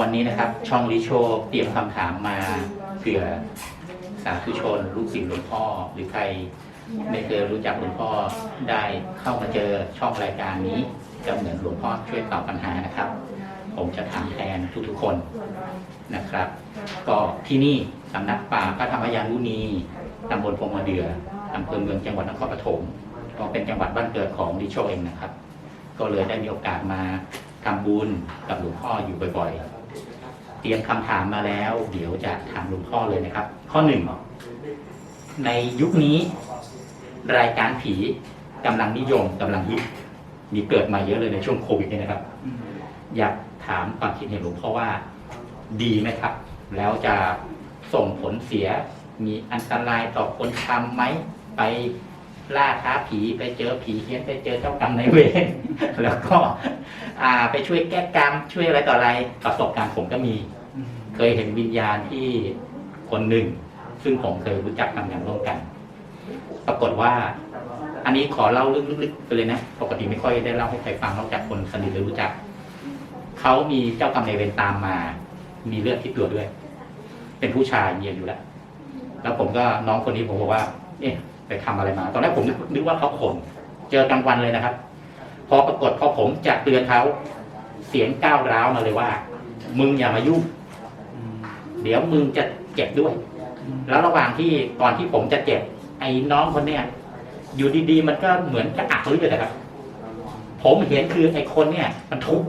วันนี้นะครับ ช่องลิโชเตรียมคำถามมาเผื่อสาธุชน ลูกศิษย์หลวงพ่อ หรือใครไม่เคยรู้จักหลวงพ่อได้เข้ามาเจอช่องรายการนี้จะเหมือนหลวงพ่อช่วยตอบปัญหานะครับ ผมจะถามแทนทุกๆคนนะครับ ก็ที่นี่สำนักป่าพระธรรมยานุนีตำบลพงมาเดืออำเภอเมืองจังหวัดนครปฐมก็เป็นจังหวัดบ้านเกิดของลิโชเองนะครับ ก็เลยได้มีโอกาสมาทำบุญกับหลวงพ่ออยู่บ่อยๆ เตรียมคำถามมาแล้ว เดี๋ยวจะถามหลวงพ่อเลยนะครับ ข้อหนึ่งในยุคนี้ รายการผีกำลังนิยมกำลังฮิตมีเกิดมาเยอะเลยในช่วงโควิดเนี่ยนะครับ อยากถามความคิดเห็นหลวงพ่อว่าดีไหมครับ แล้วจะส่งผลเสียมีอันตรายต่อคนทำไหมไป ล่าท้าผีไปเจอผีเฮี้ยนไปเจอเจ้ากรรมนายเวรแล้วก็ อ่า ไปช่วยแก้กรรมช่วยอะไรต่ออะไรประสบการณ์ผมก็มี เคยเห็นวิญญาณที่คนหนึ่ง ซึ่งผมเคยรู้จักทำงานร่วมกัน ปรากฏว่า อันนี้ขอเล่าลึกๆไปเลยนะปกติไม่ค่อยได้เล่าให้ใครฟังนอกจากคนสนิทหรือรู้จักเขามีเจ้ากรรมนายเวรตามมา มีเลือดที่ตัวด้วย เป็นผู้ชายเมียอายุแล้วแล้วผมก็น้องคนนี้ผมบอกว่าเอ๊ะ ไปทำอะไรมา ตอนแรกผมนึกนึกว่าเขาขนเจอกลางวันเลยนะครับ พอปรากฏพอผมจะเตือนเขาเสียงก้าวร้าวมาเลยว่า มึงอย่ามายุ่งเดี๋ยวมึงจะเจ็บด้วย แล้วระหว่างที่ก่อนที่ผมจะเจ็บ ไอ้น้องคนเนี้ยอยู่ดีๆ มันก็เหมือนจะอักเลือดนะครับ ผมเห็นคือไอ้คนเนี่ย มันทุบ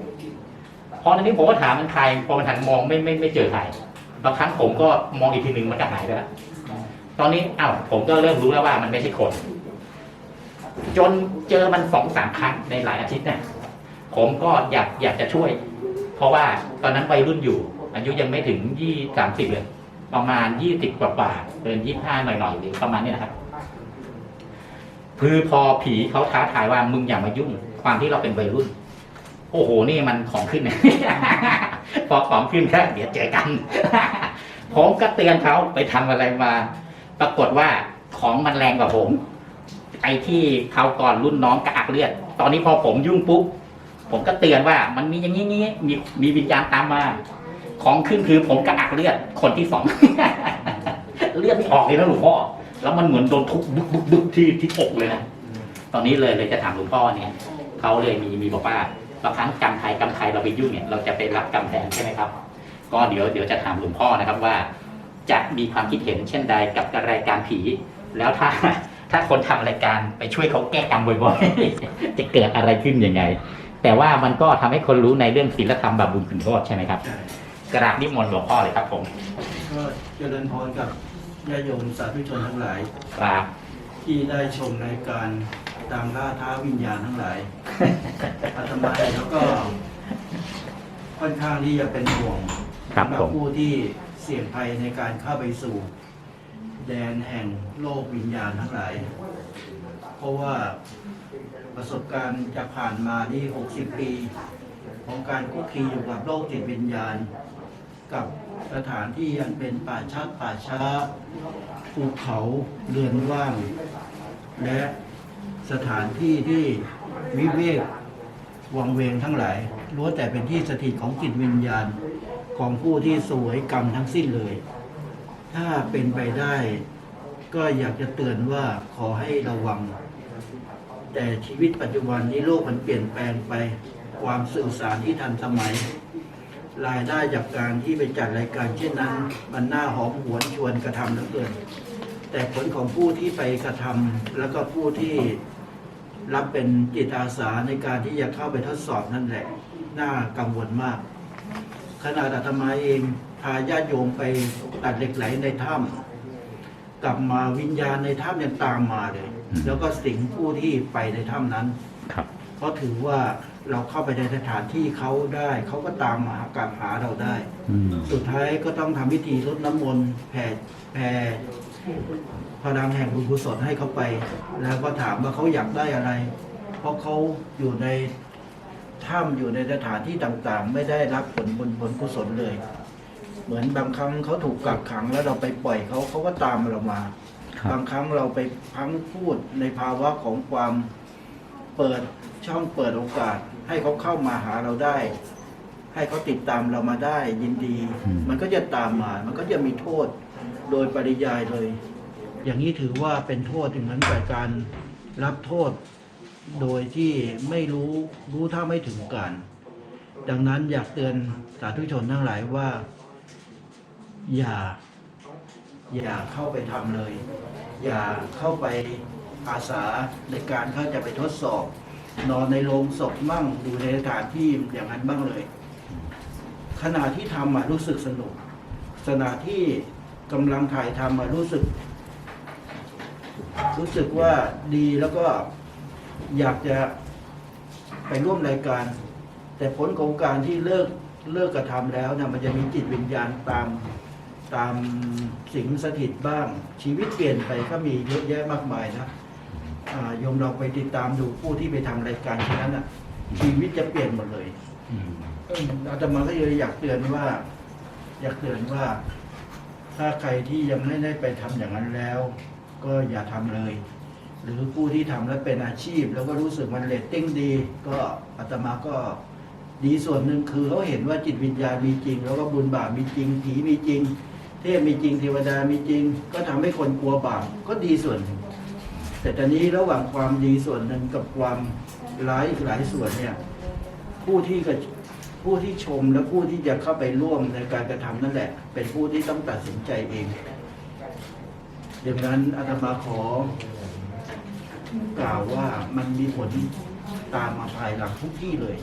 พอตอนนี้ผมก็ถามมันใคร พอมันหันมองไม่ไม่ไม่เจอใครบางครั้งผมก็มองอีกทีหนึ่งมันก็หายไปแล้ว ตอนนี้อ้าวผมก็เริ่มรู้แล้วว่ามันไม่ใช่คน จนเจอมันสองสามครั้งในหลายอาทิตย์เนี่ยผมก็อยากอยากจะช่วย เพราะว่าตอนนั้นวัยรุ่นอยู่ อายุยังไม่ถึงยี่สามสิบเลย ประมาณยี่สิบกว่าบาทเกินยี่ห้าหน่อยๆหรือประมาณนี้นะครับคือพอผีเขาท้าทายว่ามึงอย่ามายุ่ง ความที่เราเป็นวัยรุ่น โอ้โหนี่มันของขึ้นเนี่ยพอของขึ้นก็เดี๋ยวเจอกันผมก็เตือนเขาไปทำอะไรมา ปรากฏว่าของมันแรงกว่าผม ไอ้ที่เขาวก่อนรุ่นน้องกระอักเลือด ตอนนี้พอผมยุ่งปุ๊บผมก็เตือนว่ามันมีอย่างนี้นี้มีมีวิญญาณตามมา ของขึ้นคือผมกระอักเลือดคนที่สอง เลือดไม่ออกเลยนะหลวงพ่อแล้วมันเหมือนโดนทุบบึกบึกบึกที่ที่อกเลยนะตอนนี้เลยเลยจะถามหลวงพ่อเนี่ยเขาเลยมีมีบอกว่าบางครั้งกรรมไทยกรรมไทยเราไปยุ่งเนี่ยเราจะไปรับกรรมแทนใช่ไหมครับ ก็เดี๋ยวเดี๋ยวจะถามหลวงพ่อนะครับว่า จะมีความคิดเห็นเช่นใดกับรายการผี แล้วถ้าถ้าคนทำรายการไปช่วยเขาแก้กรรมบ่อยๆ จะเกิดอะไรขึ้นยังไง แต่ว่ามันก็ทำให้คนรู้ในเรื่องศีลธรรมบาปบุญคุณโทษใช่ไหมครับ กราบนิมนต์หลวงพ่อเลยครับผม ก็เจริญพรกับญาติโยมสาธุชนทั้งหลาย ครับ ที่ได้ชมรายการตามล่าท้าวิญญาณทั้งหลายอาตมาเองแล้วก็ค่อนข้างที่จะเป็นห่วงครับสำหรัผมผู้ที่ เสี่ยงภัยในการเข้าไปสู่แดนแห่งโลกวิญญาณทั้งหลาย เพราะว่าประสบการณ์จะผ่านมานี่ 60 ปี ของการคุกคีอยู่กับโลกจิตวิญญาณ กับสถานที่ยังเป็นป่าช้าป่าช้าภูเขาเรือนว่าง และสถานที่ที่วิเวกวังเวงทั้งหลายล้วนแต่เป็นที่สถิตของจิตวิญญาณ ของผู้ที่สวยกรรมทั้งสิ้นเลย ถ้าเป็นไปได้ ก็อยากจะเตือนว่าขอให้ระวัง แต่ชีวิตปัจจุบันนี้โลกมันเปลี่ยนแปลงไป ความสื่อสารที่ทันสมัย รายได้จากการที่ไปจัดรายการเช่นนั้น มันน่าหอมหวนชวนกระทำเหลือเกิน แต่ผลของผู้ที่ไปกระทำแล้วก็ผู้ที่รับเป็นจิตอาสาในการที่จะเข้าไปทดสอบนั่นแหละ น่ากังวลมาก ขณะอาตมาเองพาญาติโยมไปตัดเหล็กไหลในถ้ำกลับมาวิญญาณในถ้ำยังตามมาเลย แล้วก็สิงผู้ที่ไปในถ้ำนั้นครับเพราะถือว่าเราเข้าไปในสถานที่เขาได้เขาก็ตามมาหากลับหาเราได้ อืมสุดท้ายก็ต้องทำพิธีรดน้ำมนต์แผ่แผ่พลังแห่งบุญกุศลให้เขาไป แล้วก็ถามว่าเขาอยากได้อะไร เพราะเขาอยู่ใน ถ้ำอยู่ในสถานที่ต่างๆ ไม่ได้รับผลบุญผลกุศลเลย เหมือนบางครั้งเขาถูกกักขังแล้วเราไปปล่อยเขาเขาก็ตามเรามาครับบางครั้งเราไปพลังพูดในภาวะของความเปิดช่องเปิดโอกาส ให้เขาเข้ามาหาเราได้ ให้เขาติดตามเรามาได้ยินดีอืมมันก็จะตามมา มันก็จะมีโทษโดยปริยายเลย อย่างนี้ถือว่าเป็นโทษอย่างนั้นกับการรับโทษ โดยที่ไม่รู้รู้เท่าไม่ถึงการ ดังนั้นอยากเตือนสาธุชนทั้งหลายว่า อย่า อย่าเข้าไปทำเลย อย่าเข้าไปอาสาในการเขาจะไปทดสอบ นอนในโรงศพมั่งดูในสถานที่อย่างนั้นบ้างเลย ขณะที่ทำอะรู้สึกสนุกขณะที่กำลังถ่ายทำอะรู้สึก รู้สึกว่าดีแล้วก็ อยากจะไปร่วมรายการ แต่ผลของการที่เลิกเลิกกระทำแล้วเนี่ยมันจะมีจิตวิญญาณตามตามสิงสถิตบ้าง ชีวิตเปลี่ยนไปก็มีเยอะแยะมากมายนะอ่าโยมเราไปติดตามดูผู้ที่ไปทำรายการที่นั้นอะ ชีวิตจะเปลี่ยนหมดเลยอืมเอิ่มอาตมาก็เลยอยากเตือนว่า อยากเตือนว่า ถ้าใครที่ยังไม่ได้ไปทำอย่างนั้นแล้ว ก็อย่าทำเลย หรือผู้ที่ทำแล้วเป็นอาชีพ แล้วก็รู้สึกมันเรตติ้งดี ก็อาตมาก็ดีส่วนหนึ่งคือเขาเห็นว่าจิตวิญญาณมีจริง แล้วก็บุญบาปมีจริง ผีมีจริง เทพมีจริงเทวดามีจริง ก็ทำให้คนกลัวบาปก็ดีส่วนหนึ่งแต่ตอนนี้ระหว่างความดีส่วนหนึ่งกับความร้ายอีกหลายส่วนเนี่ยผู้ที่กระผู้ที่ชมและผู้ที่จะเข้าไปร่วมในการกระทำนั่นแหละ เป็นผู้ที่ต้องตัดสินใจเองดังนั้นอาตมาขอ กล่าวว่ามันมีผลตามมาภายหลังทุกที่เลย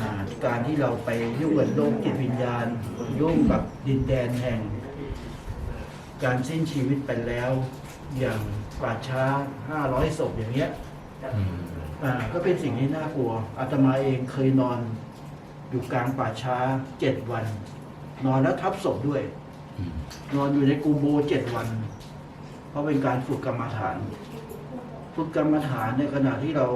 อ่าการที่เราไปยุ่งกับโลกจิตวิญญาณยุ่งกับดินแดนแห่ง การสิ้นชีวิตไปแล้ว อย่างป่าช้าห้าร้อยศพอย่างเงี้ยอืมอ่าก็เป็นสิ่งที่น่ากลัวอาตมาเองเคยนอนอยู่กลางป่าช้าเจ็ดวัน นอนแล้วทับศพด้วยอืมนอนอยู่ในกูโบเจ็ดวัน เพราะเป็นการฝึกกรรมฐาน ฝึกกรรมฐานในขณะที่เรา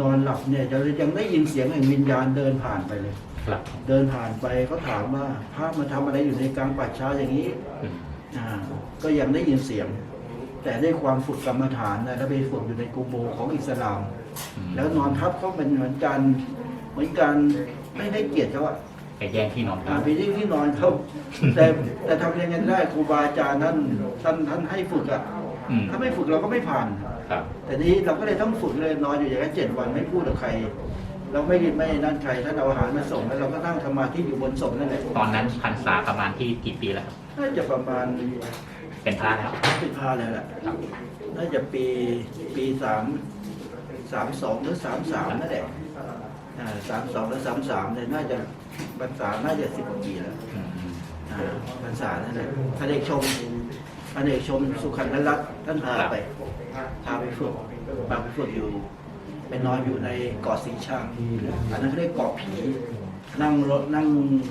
นอนหลับเนี่ยจะยังได้ยินเสียงแห่งวิญญาณเดินผ่านไปเลย ครับ เดินผ่านไปเขาถามว่าพระมาทำอะไรอยู่ในกลางป่าช้าอย่างนี้อืม อ่าก็ยังได้ยินเสียง แต่ด้วยความฝึกกรรมฐานนะแล้วไปฝึกอยู่ในกูโบของอิสลามอืมแล้วนอนทับเขาเป็นเหมือนกันเหมือนกันไม่ได้เกลียดเขาอะไปแย่งที่นอนอ่าเขาไปที่ที่นอนเขาแต่แต่ทำยังไงได้ครูบาอาจารย์ท่านท่านท่านให้ฝึกอะอืมถ้าไม่ฝึกเราก็ไม่ผ่าน ครับ แต่นี้เราก็เลยต้องฝึกเลยนอนอยู่อย่างนั้นเจ็ดวันไม่พูดกับใคร เราไม่ไม่นั่นใครท่านเอาอาหารมาส่งแล้วเราก็นั่งสมาธิอยู่บนศพนั่นแหละตอนนั้นพรรษาประมาณที่กี่ปีแล้วครับน่าจะประมาณเป็นพระแล้วสิบห้าแล้วแหละครับน่าจะปีปีสามสามสองหรือสามสามนั่นแหละอ่าสามสองหรือสามสามเนี่ยน่าจะพรรษาน่าจะสิบกว่าปีแล้วอืมอ่าพรรษานั่นแหละพระเอกชมพระเอกชมสุขันธรัตน์ท่านพาไปพา ไปฝึกพาไปฝึกอยู่ไปนอนอยู่ในเกาะสีชังอันนั้นเขาเรียกเกาะผีนั่งรถนั่ง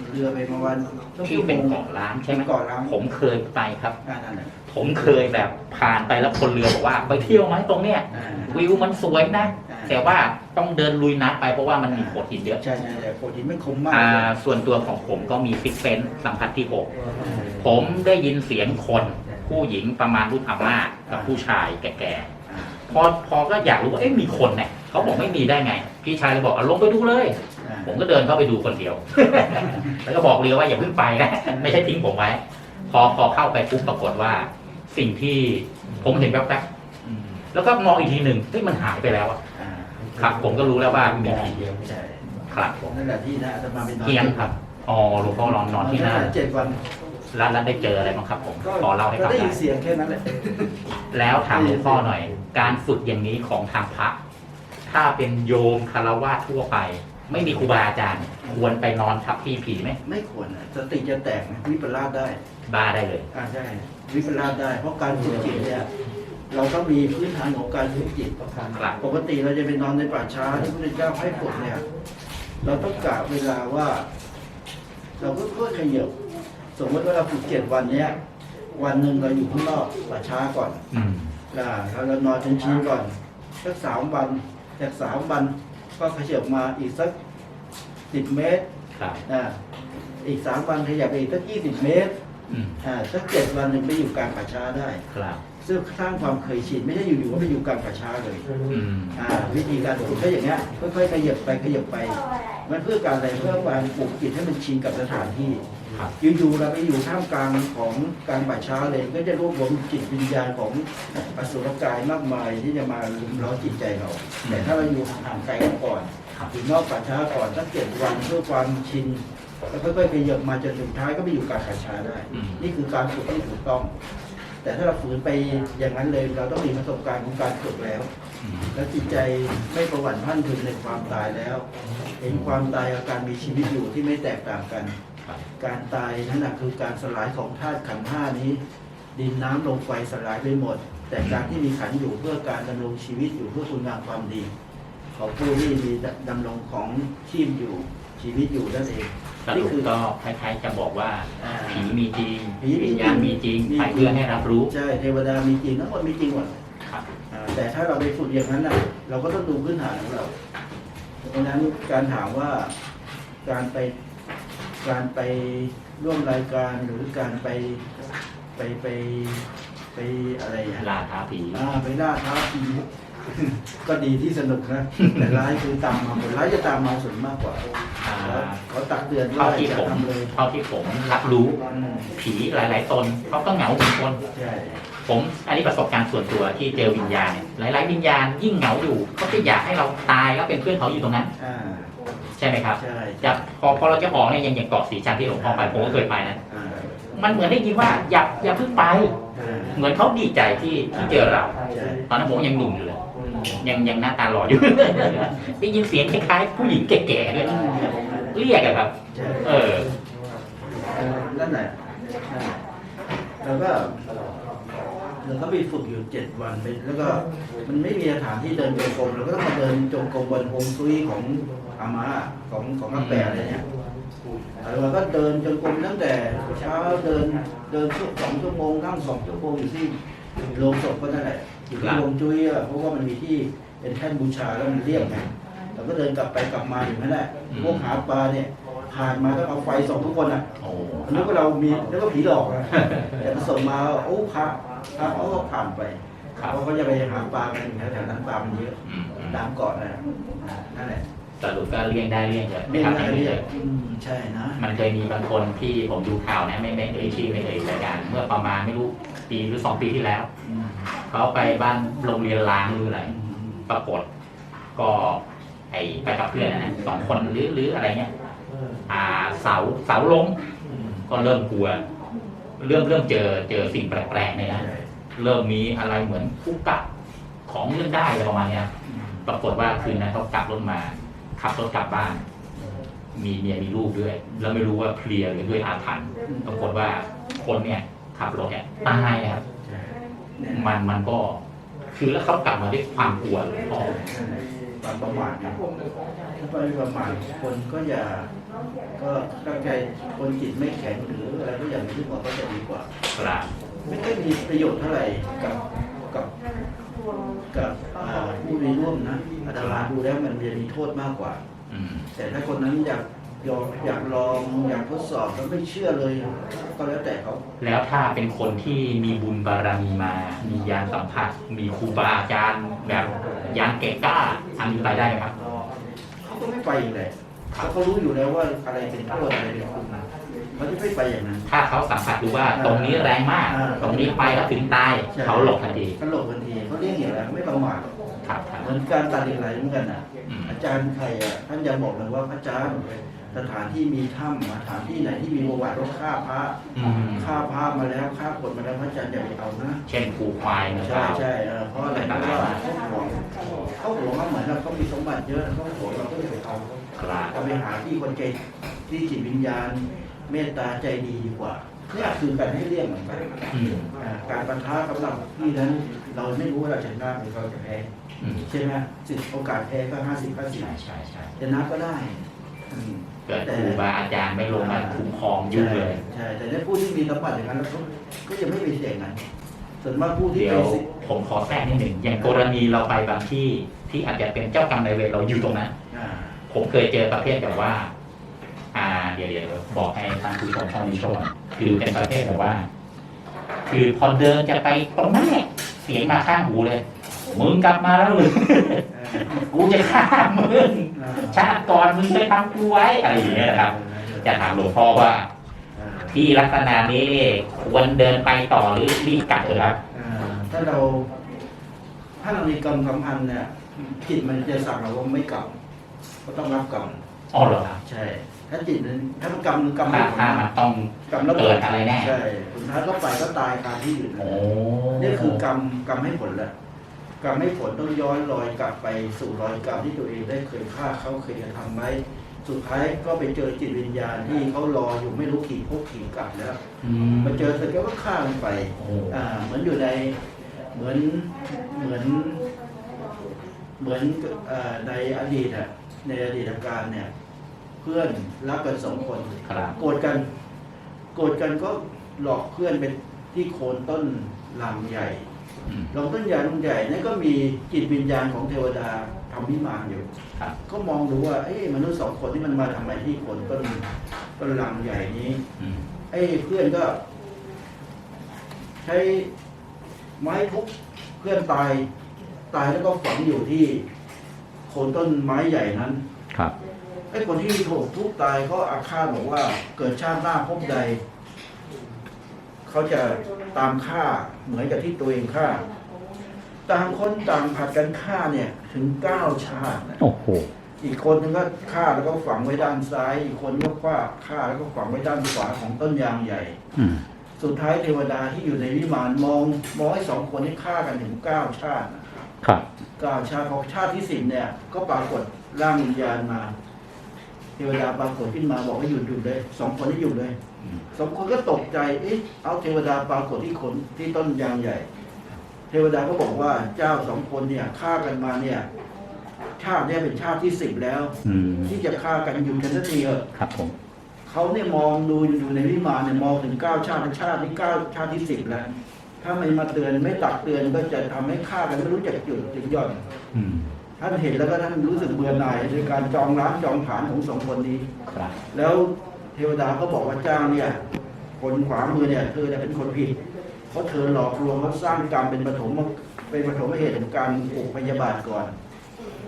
เรือไปประมาณต้องที่เป็นเกาะล้างใช่ไหมเกาะล้างผมเคยไปครับอ่านั่นแหละผมเคยแบบผ่านไปแล้วคนเรือบอกว่า ไปเที่ยวไหมตรงเนี้ยอ่าวิวมันสวยนะอ่าแต่ว่าต้องเดินลุยน้ำไปเพราะว่ามันมีโขดหินเยอะใช่ใช่ใช่โคดินไม่คมมากอ่าเลยส่วนตัวของผมก็มีฟิกเซนสัมผัสที่หกผมได้ยินเสียงคน ผู้หญิงประมาณรุ่นอาม่ากับผู้ชายแก่ๆ พอพอก็อยากรู้ว่าเอ๊ะมีคนเนี่ยเขาบอกไม่มีได้ไง พี่ชายเลยบอกเอาลงไปดูเลยอ่าผมก็เดินเข้าไปดูคนเดียว แล้วก็บอกเรือว่าอย่าเพิ่งไปนะไม่ใช่ทิ้งผมไว้ พอพอเข้าไปปุ๊บปรากฏว่า สิ่งที่ผมเห็นแป๊บอืมๆแล้วก็มองอีกทีหนึ่งเฮ้ยมันหายไปแล้วอะอ่าครับผมก็รู้แล้วว่ามีผีใช่ครับผมนั่นแหละที่นะอาตมาไปนอนเกียงครับอ๋อหลวงพ่อลองนอนที่นั่นเจ็ดวัน แล้วแล้วได้เจออะไรบ้างครับผมก็ขอเล่าให้ก็ฟังได้หน่ยิอนยเสียงแค่นั้นแหละ แล้วถามหลวงพ่อหน่อย การฝึกอย่างนี้ของทางพระถ้าเป็นโยมคารวะทั่วไป ไม่มีครูบาอาจารย์ ควรไปนอนทับที่ผีไหมไม่ควรนะสติจะแตกนะวิปลาสได้ บ้าได้เลย อ่าใช่วิปลาสได้ เพราะการฝึกจิตเนี่ย เราต้องมีพื้นฐานของการฝึกจิตครับ ปกติเราจะไปนอนในป่าช้าที่พระพุทธเจ้าให้ฝึกเนี่ย เราต้องกะเวลาว่า เราก็ค่อยๆขยับ สมมติว่าเราฝึกเจ็ดวันเนี้ยวันหนึ่งเราอยู่ข้างนอกป่าช้าก่อนอืมอ่าแล้วเรานอนชิ้นๆก่อนสักสามวันจากสามวันก็ขยับมาอีกสักสิบเมตรครับอ่าอีกสามวันขยับไปอีกสักยี่สิบเมตรอืมอ่าสักเจ็ดวันหนึ่งไปอยู่กลางป่าช้าได้ ครับถซึ่งสร้างความเคยชินไม่ได้อยู่ๆก็ไปอยู่กลางป่าช้าเลยอืมอ่าวิธีการฝึกก็อย่างเงี้ยค่อยๆขยับไปขยับไป มันเพื่อการอะไรเพื่อการปลุกจิตให้มันชินกับสถานที่ครับ อยู่ๆเราไปอยู่ท่ามกลางของกลางป่าช้าเลย ก็จะรวบรวมจิตวิญญาณของอสุรกายมากมายที่จะมาลุมเร้าจิตใจเรา แต่ถ้าเราอยู่ห่างไกลกันก่อนครับอยู่นอกป่าช้าก่อนสักเจ็ดวันเพื่อความชินแล้วค่อยๆขยับมาจนถึงท้ายก็ไปอยู่กลางป่าช้าได้อืมนี่คือการฝึกที่ถูกต้อง แต่ถ้าเราฝืนไปอย่างนั้นเลยเราต้องมีประสบการณ์ของการฝึกแล้วอืมแล้วจิตใจไม่ประหวั่นพรั่นถึงในความตายแล้ว เห็นความตายกับการมีชีวิตอยู่ที่ไม่แตกต่างกันครับ การตายนั่นนะคือการสลายของธาตุขันธ์ห้านี้ ดินน้ำลมไฟสลายไปหมด แต่การที่มีขันธ์อยู่เพื่อการดำรงชีวิตอยู่เพื่อคุณงามความดี ของผู้ที่มีดำรงของชีพอยู่ชีวิตอยู่นั่นเองสรุปก็คล้ายๆจะบอกว่าอ่าผีมีจริงผีมีจริงวิญญาณมีจริงมีจริงไปเพื่อให้รับรู้ใช่เทวดามีจริงทั้งหมดมีจริงหมดครับอ่าแต่ถ้าเราไปฝึกอย่างนั้นน่ะ เราก็ต้องดูพื้นฐานของเราเพราะฉะนั้นการถามว่าการไป การไปร่วมรายการหรือการไปไปไปไปอะไรอะลาท้าผีอ่าไปล่าท้าผี ก็ดีที่สนุกนะ แต่ร้ายคือตามมาผลร้ายจะตามมาส่วนมากกว่าอ่าเขาตักเตือนเท่าว่าที่จะผมทำเลยเท่าที่ผมรับรู้อืมผีหลาย ๆ ตนเขาก็เหงาเหมือนคน ใช่ผมอันนี้ประสบการณ์ส่วนตัวที่เจอวิญญาณเนี่ยหลาย ๆ วิญญาณยิ่งเหงาอยู่เขาจะอยากให้เราตายแล้วเป็นเพื่อนเขาอยู่ตรงนั้น อ่าใช่ไหมครับใช่จะพอพอเราจะออกเนี่ยอย่างอย่างเกาะสีชังที่หลวงพ่อไปผมก็เคยไปนะอ่ามันเหมือนได้ยินว่าอย่าอย่าเพิ่งไป อ่าเหมือนเขาดีใจที่ที่เจอเรา ใช่ตอนนั้นผมยังหนุ่มอยู่เลยอืมยังยังหน้าตาหล่ออยู่ ได้ยินเสียงคล้ายๆผู้หญิงแก่ๆด้วยเรียกอะครับ ใช่เออเออนั่นแหละนั่นแหละแล้วก็เราก็ไปฝึกอยู่เจ็ดวันไปแล้วก็ มันไม่มีสถานที่เดินจงกรมเราก็ต้องมาเดินจงกรมบนฮงซุยของ อาม่าของของอาแปะอะไรเนี่ยเราก็เดินจงกรมตั้งแต่เช้าเดินเดินชั่วสองชั่วโมงนั่งสองชั่วโมงอยู่ที่โรงศพก็นั่นแหละอยู่ที่โรงจุ้ยอะเพราะว่ามันมีที่เป็นแท่นบูชาแล้วมันเรียบไงเราก็เดินกลับไปกลับมาอยู่นั่นแหละพวกหาปลาเนี่ยผ่านมาต้องเอาไฟส่องทุกคนอะโอ้นึกว่าเรามีแล้วก็ผีหลอกนะแต่มาส่งมาโอ้พระพระเขาก็ผ่านไปครับเพราะเขาจะไปหาปลากันแถวๆนั้นปลามันเยอะอืมอืมตามเกาะนะนั่นแหละ สรุปก็เลี่ยงได้เลี่ยงเถอะเรียกทำอะไรให้เรีเถยกอะอืมใช่นะ มันเคยมีบางคนที่ผมดูข่าวนะไม่ไม่เอ่ยชื่อไม่เอ่ยรายการเมื่อประมาณไม่รู้ปีหรือสองปีที่แล้ว อืมเขาไปบ้านโรงเรียนล้างหรืออะไรปรากฏก็ไอไปกับเพื่อนนะสองคนหรือหรืออะไรเงี้ยอ่าเสาเสาล้มก็เริ่มกลัว เริ่มเริ่มเจอเจอสิ่งแปลกๆเนี่ยนะใช่เริ่มมีอะไรเหมือนคุกกะของเรื่องได้อะไรประมาณเนี้ยอืมปรากฏว่าคืนนั้นเขากลับรถมา ขับรถกลับบ้าน มีเมียมีลูกด้วย แล้วไม่รู้ว่าเพลียหรือด้วยอาถรรพ์ปรากฏว่าคนเนี่ยขับรถเนี่ยตายนะครับใช่เนี่ยมันมันก็คือแล้วเขากลับมาด้วยความกลัวหลวงพ่อความประมาทนะถ้าไปประมาทคนก็อย่า ก็ถ้าใครคนจิตไม่แข็งหรืออะไรก็อย่างที่บอกก็จะดีกว่ากราบไม่ค่อยมีประโยชน์เท่าไหร่กับกับกับอ่า ผู้มีร่วมนะอาตมาดูแล้วมันจะมีโทษมากกว่า อืม แต่ถ้าคนนั้นอยากยอมอยากลองอยากทดสอบแล้วไม่เชื่อเลย ก็แล้วแต่เขาแล้วถ้าเป็นคนที่มีบุญบารมีมา มียานสัมผัส มีครูบาอาจารย์แบบยานเก่กล้าอันนี้ไปได้ไหมครับ เขาก็ไม่ไปอีกเลยเพราะเขารู้อยู่แล้วว่าอะไรเป็นโทษอะไรเป็นคุณ เขาจะไม่ไปอย่างนั้น ถ้าเขาสัมผัสดูว่าตรงนี้แรงมากอ่าตรงนี้ไปแล้วถึงตายใช่เขาหลบทันทีเขาหลบทันทีเขาเรียกอย่างไรไม่ประมาทครับครับเหมือนการตัดเหล็กไหลเหมือนกันอะอืมอาจารย์ใครอะท่านจะบอกเลยว่าพระอาจารย์สถานที่มีถ้ำสถานที่ไหนที่มีประวัติว่าฆ่าพระอืมฆ่าพระมาแล้วฆ่ากดมาแล้วพระอาจารย์อย่าไปเอานะ เช่นครูควายนะคใช่รับใช่เออเพราะอะไรเพราะว่าเขาห่วงเขาห่วงเขาเหมือนเราเขามีสมบัติเยอะเขาห่วงเราก็อย่าไปเอาครับเราไปหาที่คนใจที่จิตวิญญาณ เมตตาใจดีดีกว่าเนี่ยคือการให้เรียกเหมือนกันอืมอ่าการปะทะกับเราที่นั้น เราไม่รู้ว่าเราชนะหรือเราจะแพ้อืมใช่ไหมสิทธิ์โอกาสแพ้ก็ห้าสิบห้าสิบใช่ใช่ใช่ชนะก็ได้อืม เกิดครูบาอาจารย์ไม่ลงมาคุ้มครองยุ่งเลย ใช่ แต่ในผู้ที่มีสมบัติอย่างนั้นแล้วเขาก็ยังไม่ไปเสี่ยงนั้นส่วนมากผู้ที่เดี๋ไปยวสิผมขอแทรกนิดหนึ่งอย่างกรณีเราไปบางที่ที่อาจจะเป็นเจ้ากรรมนายเวรเราอยู่ตรงนั้น อ่าผมเคยเจอประเภทแบบว่า อ่าเดี๋ยวเดี๋ยวบอกให้ท่านผู้ชมท่านผู้ชมคือเป็นประเภทแบบว่า คือพอเดินจะไปตรงนั้นแหละเสียงมาข้างหูเลย มึงกลับมาแล้วหรือกูจะฆ่ามึงชาติก่อนมึงเคยทำกูไว้อะไรอย่างเงี้ยนะครับ จะถามหลวงพ่อว่า ที่ลักษณะนี้นี่ควรเดินไปต่อหรือรีบกลับเถอะครับอ่าถ้าเรา ถ้าเรามีกรรมสัมพันธ์เนี่ยจิตมันจะสั่งเราว่าไม่กรรมก็ต้องรับกรรมอ๋อเหรอครับ ใช่ ถ้าจิตนั้นถ้ามันกรรมกรรมถ้าไม่ผลถ้ามันต้องกรรมแล้วเกิดอะไรแน่ ใช่สุดท้ายก็ไปก็ตายคาที่อยู่นั่นโอ้แหละ นี่คือกรรมกรรมให้ผลแหละกรรมให้ผลต้องย้อนรอยกลับไปสู่รอยกรรมที่ตัวเองได้เคยฆ่าเขาเคยกระทำไว้สุดท้ายก็ไปเจอจิตวิญญาณที่เขารออยู่ไม่รู้ขี่พวกขี่กลับแล้วอืมมาเจอเสร็จก็ฆ่ามันไปโอ้อ่าเหมือนอยู่ในเหมือนเหมือน เหมือนเอ่อในอดีตอะในอดีตการเนี่ย เพื่อนรักกันสองคนครับโกรธกันโกรธกันก็หลอกเพื่อนไปที่โคนต้นลำใหญ่อืมลำต้นใหญ่ลำใหญ่นั่นก็มีจิตวิญญาณของเทวดาทำวิมานอยู่ ครับ ก็มองดูว่าเอ้มนุษย์สองคนที่มันมาทำไมที่โคนต้นต้นลำใหญ่นี้ อืมไอ้เพื่อนก็ ใช้ไม้ทุบเพื่อนตาย ตายแล้วก็ฝังอยู่ที่โคนต้นไม้ใหญ่นั้นครับ ไอ้คนที่ถูกทุบตายเขาอาฆาตบอกว่าเกิดชาติหน้าพบใด เขาจะตามฆ่าเหมือนกับที่ตัวเองฆ่า ต่างคนต่างผัดกันฆ่าเนี่ย ถึงเก้าชาตินะโอ้โหอีกคนนึงก็ฆ่าแล้วก็ฝังไว้ด้านซ้าย อีกคนก็ฆ่าฆ่าแล้วก็ฝังไว้ด้านขวาของต้นยางใหญ่อืมสุดท้ายเทวดาที่อยู่ในวิมานมองมองให้สองคนที่ฆ่ากันถึงเก้าชาตินะครับครับเก้าชาติของชาติที่สิบเนี่ย ก็ปรากฏร่างวิญญาณมา เทวดาปรากฏขึ้นมาบอกว่าหยุดหยุดเลยสองคนที่หยุดเลยอืมสองคนก็ตกใจเอ๊ะเอาเทวดาปรากฏที่คนที่ต้นยางใหญ่ เทวดาก็บอกว่าเจ้าสองคนเนี่ยฆ่ากันมาเนี่ย ชาติเนี่ยเป็นชาติที่สิบแล้วอืมที่จะฆ่ากันอยู่กันสักทีเถอะครับผมเขาเนี่ยมองดูอยู่ในวิมานเนี่ยมองถึงเก้าชาติชาติที่เก้าชาติที่สิบแล้วถ้าไม่มาเตือนไม่ตักเตือนก็จะทำให้ฆ่ากันไม่รู้จักจุดจุดหย่อนอืม ท่านเห็นแล้วก็ท่านรู้สึกเบื่อหน่ายในการจองร้านจองผานของสองคนนี้ ครับ แล้วเทวดาก็บอกว่าเจ้าเนี่ยคนขวามือเนี่ยเธอเนี่ยเป็นคนผิด เพราะเธอหลอกลวงเขาสร้างกรรมเป็นปฐมเป็นปฐมเหตุของการปลูกพยาบาทก่อน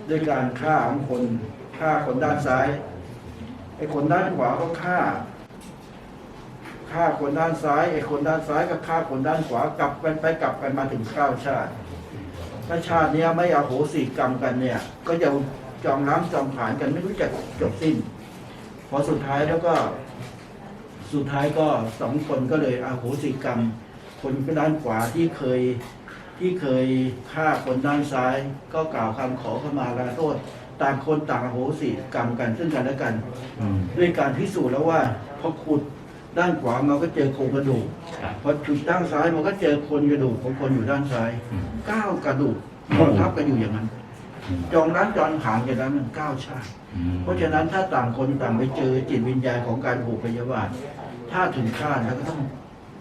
ด้วยการฆ่าของคนฆ่าคนด้านซ้ายไอ้คนด้านขวาก็ฆ่าฆ่าคนด้านซ้ายไอ้คนด้านซ้ายก็ฆ่าคนด้านขวากลับกันไปกลับกันมาถึงเก้าชาติ ถ้าชาติเนี้ยไม่เอาโหสิกรรมกันเนี่ย ก็จะจองล้างจองผ่านกันไม่รู้จักจบสิ้น พอสุดท้ายแล้วก็ สุดท้ายก็สองคนก็เลยอาโหสิกรรม คนด้านขวาที่เคยที่เคยฆ่าคนด้านซ้าย ก็กล่าวคำขอเข้ามาลาโทษต่างคนต่างอโหสิกรรมกันซึ่งกันและกันอืมด้วยการพิสูจน์แล้วว่าพอขุด ด้านขวามาก็เจอโครงกระดูกครับพอจุดด้านซ้ายมันก็เจอโคนกระดูกของคนอยู่ด้านซ้ายอืมเก้ากระดูกอืมนอนทับกันอยู่อย่างนั้นอืมจองร้านจองผานกันแล้วมันเก้าชาติอืมเพราะฉะนั้นถ้าต่างคนต่างไปเจอจิตวิญญาณของการผูกพยาบาทถ้าถึงฆ่าแล้วก็ต้อง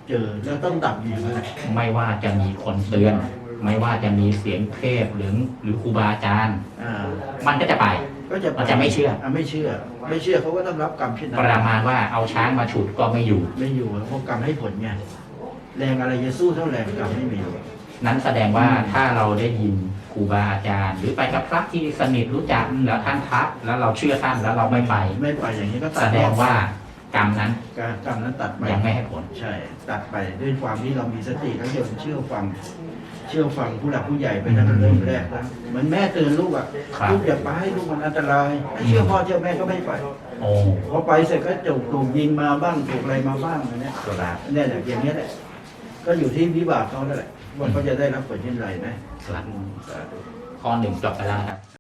เจอแล้วต้องดับอยู่อย่างนั้นแหละไม่ว่าจะมีคนเตือน ไม่ว่าจะมีเสียงเทพหรือหรือครูบาอาจารย์อ่ามันก็จะไป ก็จะมันจะไม่เชื่อะไม่เชื่อ ไม่เชื่อเขาก็ต้องรับกรรมเช่นนั้ปนระมาณว่าเอาช้างมาฉุดก็ไม่อยู่ ไม่อยู่เพราะกรรมให้ผลไงแรงอะไรจะสู้เท่าแรงกรรมไม่มีนั้นแสดงว่าอืมถ้าเราได้ยินครูบาอาจารย์ หรือไปกับพระที่สนิทรู้จักอืมแล้วท่านทักแล้วเราเชื่อท่านแล้วเราไม่ไป ไม่ไปอย่างนี้ก็ตัแสดงว่ากรรมนั้นการกรรมนั้นตัดไปยังไม่ให้ผล ใช่ ตัดไปด้วยความที่เรามีสติแล้วเดี๋ยวเชื่อฟังเชื่อฟังผู้หลักผู้ใหญ่ไปตั้งแต่เริ่มแรกนะเหมือนแม่เตือนลูกอะครับ ลูกอย่าไปลูกมันอันตรายไม่เชื่อพ่อเชื่อแม่ก็ไม่ไปโอ้พอไปเสร็จก็ถูกถูกยิงมาบ้างถูกอะไรมาบ้างอันเนี้ยครับเนี่ยแหละอย่างเงี้ยแหละ ก็อยู่ที่วิบากเขานั่นแหละว่าเขาจะได้รับผลเช่นไรนะ ครับอืมสาธุข้อหนึ่งจบไปแล้วนะครับ